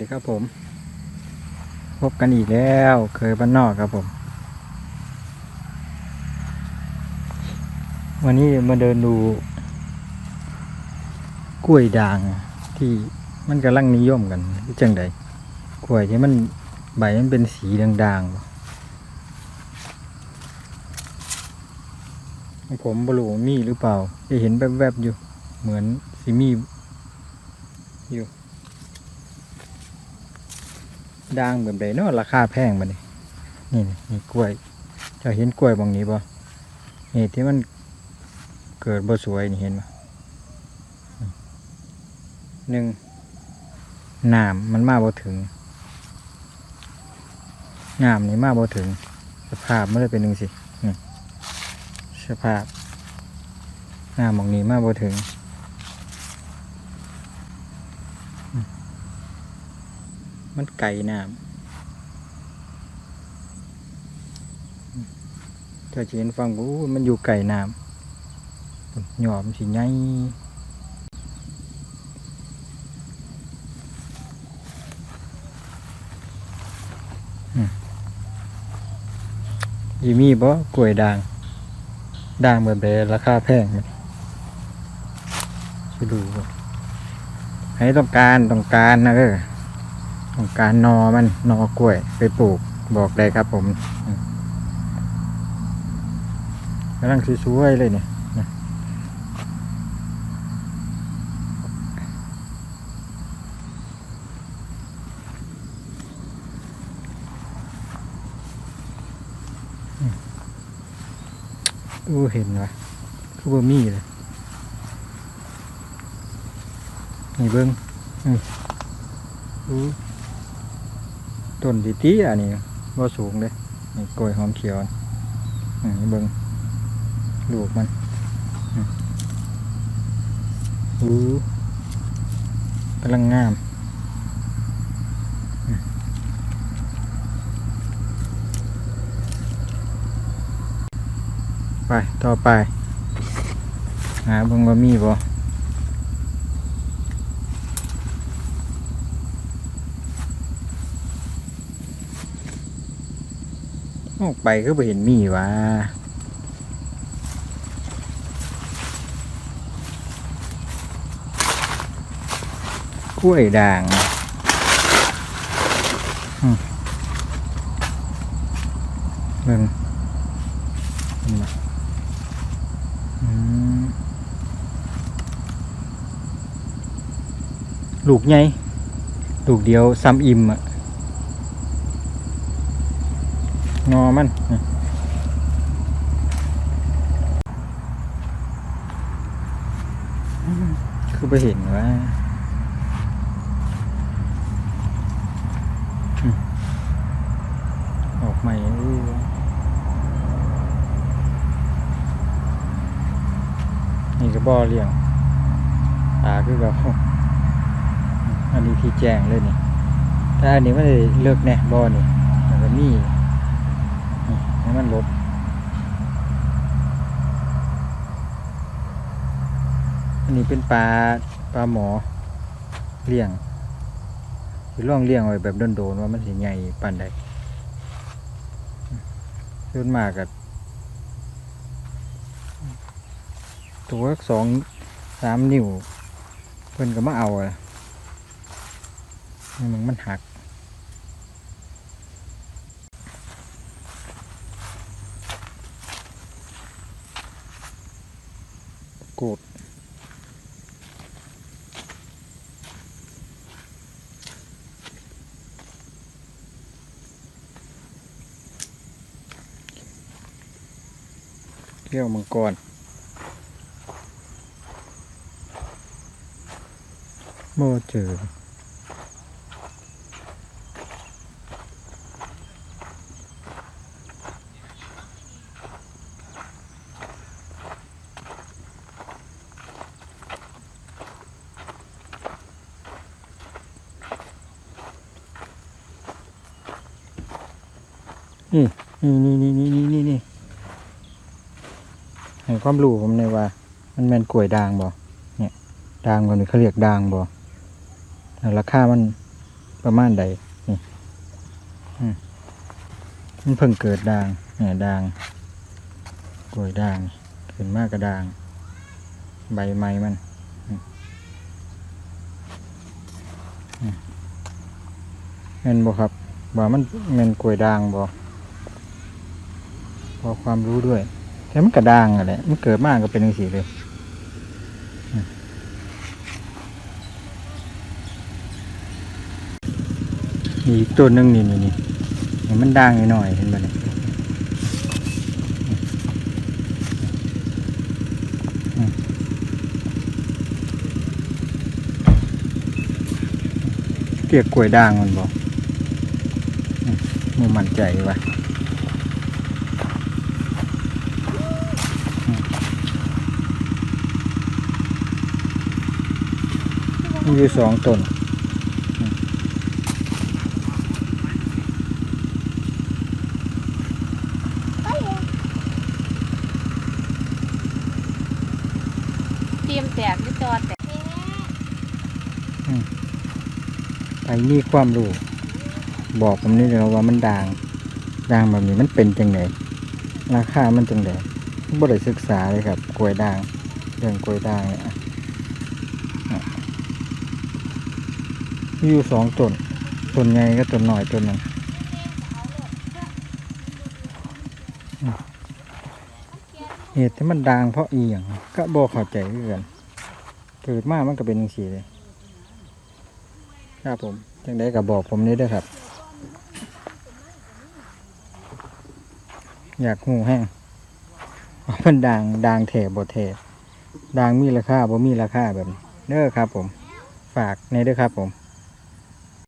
วัสดีครับผม พบกันอีกแล้วเคยบ้านนอกครับผม วันนี้มาเดินดู กล้วยด่างที่มันกำลังนิยมกันที่จังใดกล้วยที่มันใบมันเป็นสีด่างๆผมบรูมีหรือเปล่าจะเห็นแวบๆอยู่ เหมือนสีมีอยู่ ด่างแบบใดเนาะราคาแพงบัดนี้นี่นี่นี่กล้วยเจะเห็นกล้วยบางนี้บ่นี่ที่มันเกิดบ่สวยนี่เห็นบ่หนึ่งน้ำมันมาบ่ถึงน้ำนี่มาบ่ถึง สภาพมันเลยเป็นหนึ่งสินี่สภาพน้ำบางนี้มาบ่ถึง มันไก่น้ำเจะเห็นฟังกูมันอยู่ไก่น้ำหยอมสิไงยี่มีบ่กล้วยด่างด่างแบบเบราคาแพงมันช่วยดูให้ต้องการต้องการนะเออ ของการนอมันนอกล้วยไปปลูกบอกเลยครับผมกำลังสวยๆเลยเนี่ยอู้เห็นวะคือบ่มีเลยนี่เบิ้งอืมอู้ ต้นดีตีอันนี้บ่สูงเลยนี่กล้วยหอมเขียวนี่เบิ่งลูกมันอู้กำลังงามอืมไป ต่อไป หาเบิ่งว่ามีบ่ ออกไปก็ไปเห็นมีวะกล้วยด่างเบิ่งเห็นบ่อืมลูกใหญ่ลูกเดียวซ้ำอิ่มอะ งอมันคือไปเห็นว่าออกใหม่อู้นี่ก็บ่อเลี้ยงปลาคือแบบอันนี้ที่แจ้งเลยนี่ถ้าอันนี้ไม่ได้เลิกแน่บ่อนี่มันก็มีนี่ ให้มันลบอันนี้เป็นปลาปลาหมอเลี้ยงคือล่องเลี้ยงไว้แบบโดนๆว่ามันสิใหญ่ปานใดส่วนมากกับตัวสองสามนิ้วเพิ่นก็มาเอาอะนี่มันมันหัก กูด เกี่ยวมังกร โมเจอ นี่นี่นี่นี่นี่นี่นี่นี่ให้ความรู้ผมเลยว่า มันแมนกล้วยด่างบ่เนี่ยด่างบ่นี่เขาเรียกด่างบ่แล้วราคามันประมาณใดนี่มันเพิ่งเกิดด่างเนี่ยด่างกล้วยด่างขึ้นมากกระด่าง ใบไม้มันอืมอืมแมนบ่ครับว่ามันแมนกล้วยด่างบ่ พอความรู้ด้วย แต่มันกระด่างอะแหละมันเกิดมากก็เป็นจังซี่เลยอืมมีอีกต้นหนึงนี่นี่นี่นมันด่างหน่อยเห็นบ่เนี่ยอืมเรียกกล้วยด่างมันบอืมบ่มั่นใจว่ะ มีอยู่สองต้นเตรียมแตกหรือจอแตกใครมีความรู้ บอกผมนี่เลยว่ามันด่างด่างแบบนี้มันเป็นจังไดราคามันจังไดบ่ได้ศึกษาเลยครับกล้วยด่างเรื่องกล้วยด่างเนี่ยอะอะ มีอยู่สองต้นต้นใหญ่ก็ต้นน้อยต้นหนึ่งเหตุที่มันด่างเพราะอีหยังก็บ่เข้าใจคือกันเกิดมากมันก็เป็นจังซี่เลยครับผมจังได้กับบอกผมนี้ด้วยครับ อยากหูแห้งมันดังดังเทบ่เทดังมีราคาบ่มีราคาแบบนี้เด้อครับผม ฝากในเด้อครับผม